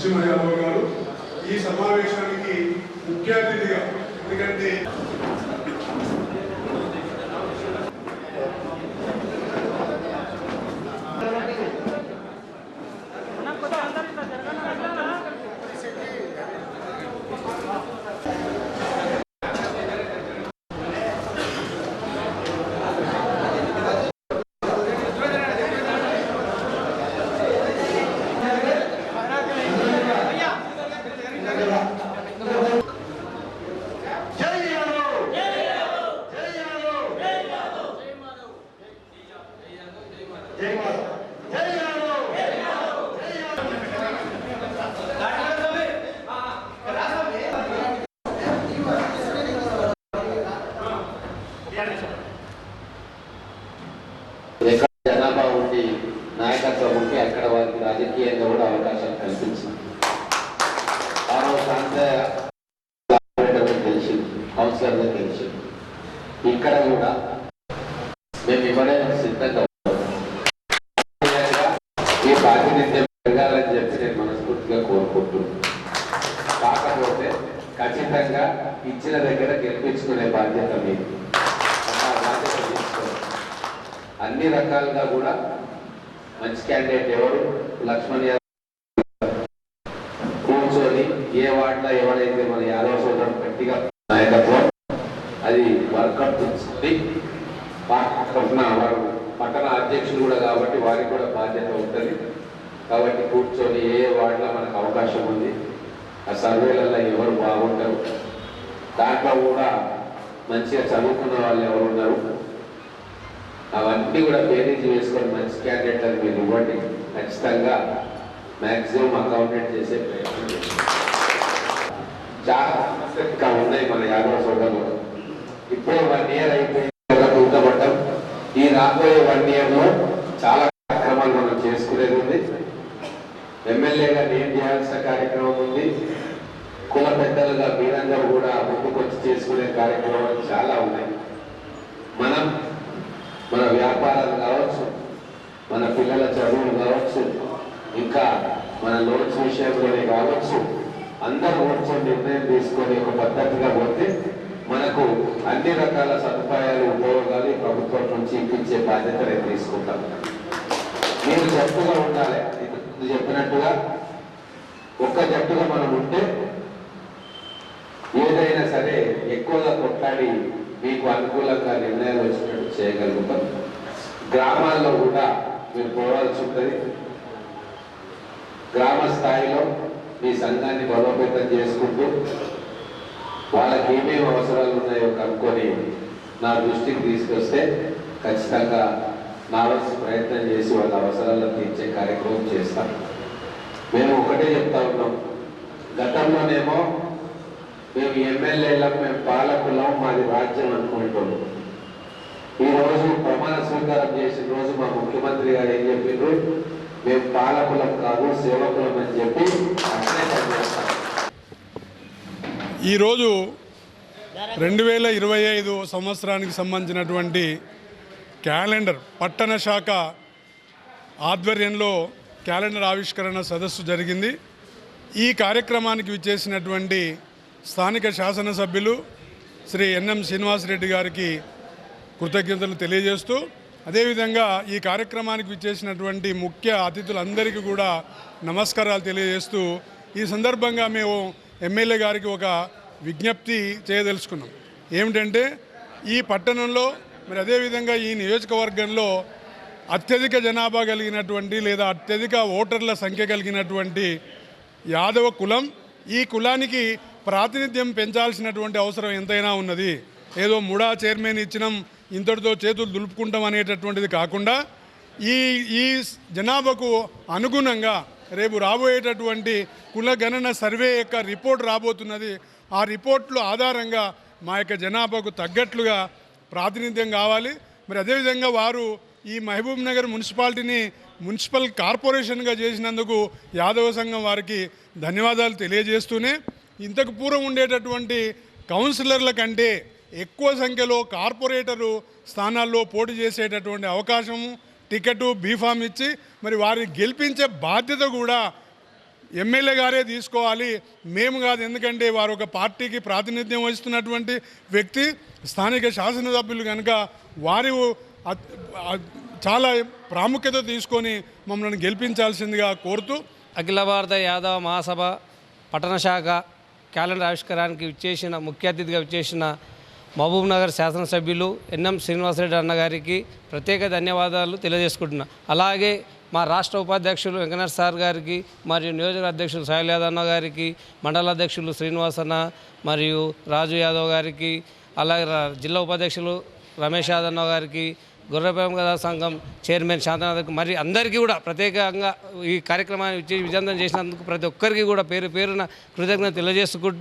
నరసింహయ్య గారు ఈ సమావేశాన్ని ముఖ్య అతిథిగా ఎందుకంటే ఎక్కడ జనాభా ఉండి నాయకత్వం ఉంటే అక్కడ వారికి రాజకీయంగా కూడా అవకాశం కల్పించింది ఆ రోజు ఆపరేటర్లకు తెలిసింది కౌన్సిలర్లకు తెలిసింది ఇక్కడ కూడా మేము ఇవ్వడానికి సిద్ధంగా ప్రాతినిధ్యం పెరగాలని చెప్పి నేను మనస్ఫూర్తిగా కోరుకుంటున్నాను. కాకపోతే ఖచ్చితంగా ఇచ్చిన దగ్గర గెలిపించుకునే బాధ్యత మీరు అన్ని రకాలుగా కూడా మంచి క్యాండిడేట్ ఎవరు? లక్ష్మణ్ కూర్చొని ఏ వార్డులో ఎవరైతే మన యాదవ్ సోదరుడు గట్టిగా నాయకత్వం అది వర్కౌట్ చేస్తుంది పట్టణ అధ్యక్షులు కూడా కాబట్టి వారికి కూడా బాధ్యత ఉంటుంది. కాబట్టి కూర్చొని ఏ వార్డులో మనకు అవకాశం ఉంది. ఆ సర్వేలలో ఎవరు బాగుంటారు? దాంట్లో కూడా మంచిగా చదువుకున్న వాళ్ళు ఎవరు ఉన్నారు? అవన్నీ కూడా బేరీజ్ వేసుకొని మంచి క్యాండిడేట్ అని మీరు ఇవ్వండి. ఖచ్చితంగా మ్యాక్సిమం అకౌంటెంట్ చేసే ప్రయత్నం చేస్తాం. చాలా ఇంకా ఉన్నాయి మన యాదవ సోదరులు. ఇప్పుడే వన్ ఇయర్ అయిపోయింది ఉండబడ్డం ఈ రాబోయే వన్ ఇయర్లో చాలా కార్యక్రమాలు మనం చేసుకునేది ఉంది ఎమ్మెల్యేగా నేను చేయాల్సిన కార్యక్రమం ఉంది. కుల పెద్దలుగా మీరందరూ కూడా ముందుకొచ్చి చేసుకునే కార్యక్రమాలు చాలా ఉన్నాయి. మనం మన వ్యాపారాలు కావచ్చు మన పిల్లల చదువులు కావచ్చు ఇంకా మన లోన్స్ విషయంలోనే కావచ్చు అందరూ వచ్చే నిర్ణయం తీసుకొని ఒక పద్ధతిగా పోతే మనకు అన్ని రకాల సదుపాయాలు ఉపయోగాలు ప్రభుత్వం నుంచి ఇప్పించే బాధ్యత నేను తీసుకుంటాను. మీరు జట్టుగా ఉండాలి. ఇది చెప్పినట్టుగా ఒక్క జట్టుగా మనం ఉంటే ఏదైనా సరే ఎక్కువగా కొట్లాడి మీకు అనుకూలంగా నిర్ణయాలు వచ్చినట్టు చేయగలుగుతాం. గ్రామాల్లో కూడా మీరు పోవాల్సి ఉంటుంది. గ్రామ స్థాయిలో మీ సంఘాన్ని బలోపేతం చేసుకుంటూ వాళ్ళకి ఏమేమి అవసరాలు ఉన్నాయో కనుక్కొని నా దృష్టికి తీసుకొస్తే ఖచ్చితంగా నా వంతు ప్రయత్నం చేసి వాళ్ళ అవసరాలను తీర్చే కార్యక్రమం చేస్తాం. మేము ఒకటే చెప్తా ఉన్నాం. గతంలోనేమో మేము ఎమ్మెల్యేలకు మేము పాలకులం మాది రాజ్యం అనుకుంటున్నాం. ఈ రోజు ప్రమాణ స్వీకారం చేసిన రోజు మా ముఖ్యమంత్రి గారు ఏం చెప్పిండ్రు? మేము పాలకులం కాదు సేవకులం అని చెప్పి అట్లే పనిచేస్తాం. ఈరోజు రెండు వేల ఇరవై ఐదు సంవత్సరానికి సంబంధించినటువంటి క్యాలెండర్ పట్టణ శాఖ ఆధ్వర్యంలో క్యాలెండర్ ఆవిష్కరణ సదస్సు జరిగింది. ఈ కార్యక్రమానికి విచ్చేసినటువంటి స్థానిక శాసనసభ్యులు శ్రీ ఎన్ఎం శ్రీనివాసరెడ్డి గారికి కృతజ్ఞతలు తెలియజేస్తూ అదేవిధంగా ఈ కార్యక్రమానికి విచ్చేసినటువంటి ముఖ్య అతిథులందరికీ కూడా నమస్కారాలు తెలియజేస్తూ ఈ సందర్భంగా మేము ఎమ్మెల్యే గారికి ఒక విజ్ఞప్తి చేయదలుచుకున్నాం. ఏమిటంటే ఈ పట్టణంలో మరి అదేవిధంగా ఈ నియోజకవర్గంలో అత్యధిక జనాభా కలిగినటువంటి లేదా అత్యధిక ఓటర్ల సంఖ్య కలిగినటువంటి యాదవ కులం ఈ కులానికి ప్రాతినిధ్యం పెంచాల్సినటువంటి అవసరం ఎంతైనా ఉన్నది. ఏదో ముడా చైర్మన్ ఇచ్చినాం ఇంతటితో చేతులు దులుపుకుంటాం అనేటటువంటిది కాకుండా ఈ ఈ జనాభాకు అనుగుణంగా రేపు రాబోయేటటువంటి కుల గణన సర్వే యొక్క రిపోర్ట్ రాబోతున్నది. ఆ రిపోర్ట్లు ఆధారంగా మా యొక్క జనాభాకు తగ్గట్లుగా ప్రాతినిధ్యం కావాలి. మరి అదేవిధంగా వారు ఈ మహబూబ్ నగర్ మున్సిపాలిటీని మున్సిపల్ కార్పొరేషన్గా చేసినందుకు యాదవ సంఘం వారికి ధన్యవాదాలు తెలియజేస్తూనే ఇంతకు పూర్వం ఉండేటటువంటి కౌన్సిలర్ల కంటే ఎక్కువ సంఖ్యలో కార్పొరేటరు స్థానాల్లో పోటీ చేసేటటువంటి అవకాశము టికెట్ బీఫామ్ ఇచ్చి మరి వారిని గెలిపించే బాధ్యత కూడా ఎమ్మెల్యే గారే తీసుకోవాలి. మేము కాదు. ఎందుకంటే వారు ఒక పార్టీకి ప్రాతినిధ్యం వహిస్తున్నటువంటి వ్యక్తి స్థానిక శాసనసభ్యులు కనుక వారి చాలా ప్రాముఖ్యత తీసుకొని మమ్మల్ని గెలిపించాల్సిందిగా కోరుతూ అఖిల భారత యాదవ మహాసభ పట్టణ శాఖ క్యాలెండర్ ఆవిష్కారానికి విచ్చేసిన ముఖ్య అతిథిగా విచ్చేసిన మహబూబ్ నగర్ శాసనసభ్యులు ఎన్ఎం శ్రీనివాసరెడ్డి అన్న గారికి ప్రత్యేక ధన్యవాదాలు తెలియజేసుకుంటున్నా. అలాగే మా రాష్ట్ర ఉపాధ్యక్షులు వెంకటేశ్వర సార్ గారికి మరియు నియోజక అధ్యక్షులు సాయిల్ యాదవ్ గారికి మండల అధ్యక్షులు శ్రీనివాసన మరియు రాజు యాదవ్ గారికి అలాగే జిల్లా ఉపాధ్యక్షులు రమేష్ యాదన్న గారికి గుర్రపేమ కథా సంఘం చైర్మన్ శాంతనాథ్కి మరి అందరికీ కూడా ప్రత్యేకంగా ఈ కార్యక్రమాన్ని విజయ- విజయవంతం చేసినందుకు ప్రతి ఒక్కరికి కూడా పేరు పేరున కృతజ్ఞత తెలియజేసుకుంటూ